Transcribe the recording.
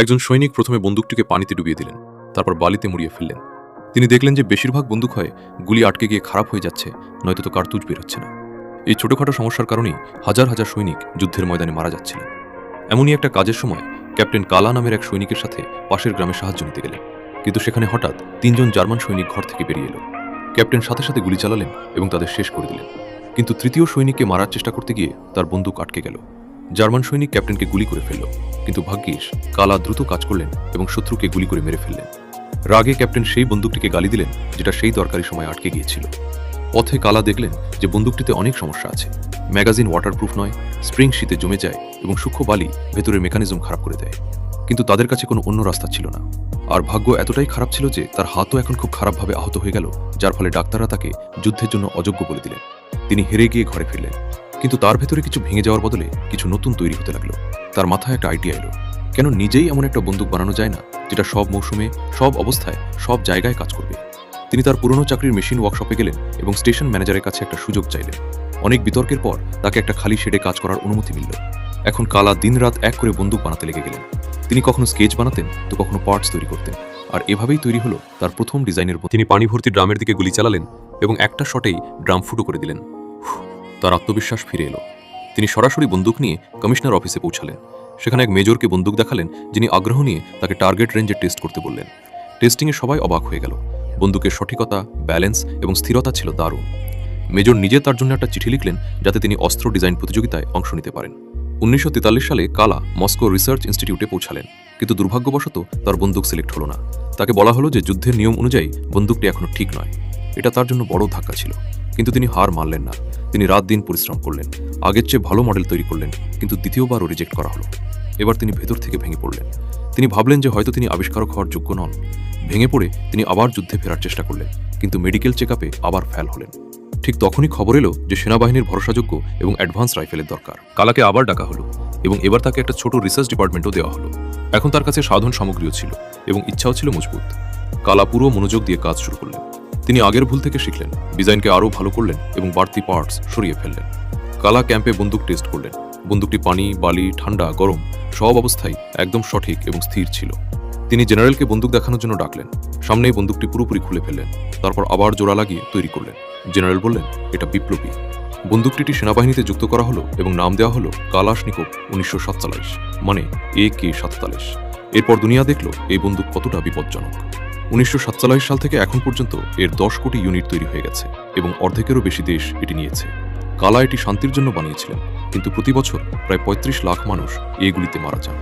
একজন সৈনিক প্রথমে বন্দুকটিকে পানিতে ডুবিয়ে দিলেন, তারপর বালিতে মুড়িয়ে ফেললেন। তিনি দেখলেন যে বেশিরভাগ বন্দুক হয় গুলি আটকে গিয়ে খারাপ হয়ে যাচ্ছে, নয়তো তো কার্তুজ বেরোচ্ছে না। এই ছোটখাটো সমস্যার কারণেই হাজার হাজার সৈনিক যুদ্ধের ময়দানে মারা যাচ্ছিলেন। এমনই একটা কাজের সময় ক্যাপ্টেন কালা নামের এক সৈনিকের সাথে পাশের গ্রামে সাহায্য নিতে গেলেন। কিন্তু সেখানে হঠাৎ তিনজন জার্মান সৈনিক ঘর থেকে বেরিয়ে এলো। ক্যাপ্টেন সাথে সাথে গুলি চালালেন এবং তাদের শেষ করে দিলেন। কিন্তু তৃতীয় সৈনিককে মারার চেষ্টা করতে গিয়ে তার বন্দুক আটকে গেল। জার্মান সৈনিক ক্যাপ্টেনকে গুলি করে ফেলল। কিন্তু ভাগ্যিস কালা দ্রুত কাজ করলেন এবং শত্রুকে গুলি করে মেরে ফেললেন। রাগে ক্যাপ্টেন সেই বন্দুকটিকে গালি দিলেন, যেটা সেই দরকারি সময় আটকে গিয়েছিল। পথে কালা দেখলেন যে বন্দুকটিতে অনেক সমস্যা আছে। ম্যাগাজিন ওয়াটারপ্রুফ নয়, স্প্রিং শীতে জমে যায় এবং সূক্ষ্ম বালি ভেতরের মেকানিজম খারাপ করে দেয়। কিন্তু তাদের কাছে কোনো অন্য রাস্তা ছিল না। আর ভাগ্য এতটাই খারাপ ছিল যে তার হাতও এখন খুব খারাপভাবে আহত হয়ে গেল, যার ফলে ডাক্তাররা তাকে যুদ্ধের জন্য অযোগ্য বলে দিলেন। তিনি হেরে গিয়ে ঘরে ফিরলেন। কিন্তু তার ভেতরে কিছু ভেঙে যাওয়ার বদলে কিছু নতুন তৈরি হতে লাগল। তার মাথায় একটা আইডিয়া এলো। কেন নিজেই এমন একটা বন্দুক বানানো যায় না, যেটা সব মৌসুমে, সব অবস্থায়, সব জায়গায় কাজ করবে। তিনি তার পুরনো চাকরির মেশিন ওয়ার্কশপে গেলেন এবং স্টেশন ম্যানেজারের কাছে একটা সুযোগ চাইলেন। অনেক বিতর্কের পর তাকে একটা খালি শেডে কাজ করার অনুমতি মিলল। এখন কালা দিনরাত এক করে বন্দুক বানাতে লেগে গেলেন। তিনি কখনো স্কেচ বানাতেন, তো কখনো পার্টস তৈরি করতেন। আর এভাবেই তৈরি হলো তার প্রথম ডিজাইনের। তিনি পানি ভর্তি ড্রামের দিকে গুলি চালালেন এবং একটা শটেই ড্রাম ফুটো করে দিলেন। তার আত্মবিশ্বাস ফিরে এলো। তিনি সরাসরি বন্দুক নিয়ে কমিশনার অফিসে পৌঁছালেন। সেখানে এক মেজরকে বন্দুক দেখালেন, যিনি আগ্রহ নিয়ে তাকে টার্গেট রেঞ্জে টেস্ট করতে বললেন। টেস্টিংয়ে সবাই অবাক হয়ে গেল। বন্দুকের সঠিকতা, ব্যালেন্স এবং স্থিরতা ছিল দারুণ। মেজর নিজে তার জন্য একটা চিঠি লিখলেন, যাতে তিনি অস্ত্র ডিজাইন প্রতিযোগিতায় অংশ নিতে পারেন। উনিশশো তেতাল্লিশ সালে কালা মস্কো রিসার্চ ইনস্টিটিউটে পৌঁছালেন, কিন্তু দুর্ভাগ্যবশত তার বন্দুক সিলেক্ট হলো না। তাকে বলা হলো যে যুদ্ধের নিয়ম অনুযায়ী বন্দুকটি এখনও ঠিক নয়। এটা তার জন্য বড় ধাক্কা ছিল, কিন্তু তিনি হার মানলেন না। তিনি রাত দিন পরিশ্রম করলেন, আগের চেয়ে ভালো মডেল তৈরি করলেন, কিন্তু দ্বিতীয়বারও রিজেক্ট করা হলো। এবার তিনি ভেতর থেকে ভেঙে পড়লেন। তিনি ভাবলেন যে হয়তো তিনি আবিষ্কারক হওয়ার যোগ্য নন। ভেঙে পড়ে তিনি আবার যুদ্ধে ফেরার চেষ্টা করলেন, কিন্তু মেডিকেল চেক আবার ফেল হলেন। ঠিক তখনই খবর এলো যে সেনাবাহিনীর ভরসাযোগ্য এবং অ্যাডভান্স রাইফেলের দরকার। কালাকে আবার ডাকা হলো এবং এবার তাকে একটা ছোট রিসার্চ ডিপার্টমেন্টও দেওয়া হলো। এখন তার কাছে সাধন সামগ্রীও ছিল এবং ইচ্ছাও ছিল মজবুত। কালা পুরো মনোযোগ দিয়ে কাজ শুরু করলেন। তিনি আগের ভুল থেকে শিখলেন, ডিজাইনকে আরও ভালো করলেন এবং বাড়তি পার্টস সরিয়ে ফেললেন। কালা ক্যাম্পে বন্দুক টেস্ট করলেন। বন্দুকটি পানি, বালি, ঠান্ডা, গরম সব অবস্থায় একদম সঠিক এবং স্থির ছিল। তিনি জেনারেলকে বন্দুক দেখানোর জন্য ডাকলেন। সামনেই বন্দুকটি পুরোপুরি খুলে ফেললেন। তারপর আবার জোড়া লাগিয়ে তৈরি করলেন। জেনারেল বললেন, এটা বিপ্লবী। বন্দুকটিটি সেনাবাহিনীতে যুক্ত করা হলো এবং নাম দেওয়া হলো কালাশনিকোভ উনিশশো সাতচল্লিশ মানে এ কে সাততাল্লিশ এরপর দুনিয়া দেখল এই বন্দুক কতটা বিপজ্জনক। উনিশশো সাতচল্লিশ সাল থেকে এখন পর্যন্ত এর দশ কোটি ইউনিট তৈরি হয়ে গেছে এবং অর্ধেকেরও বেশি দেশ এটি নিয়েছে। কালা এটি শান্তির জন্য বানিয়েছিলেন, কিন্তু প্রতি বছর প্রায় পঁয়ত্রিশ লাখ মানুষ এগুলিতে মারা যান।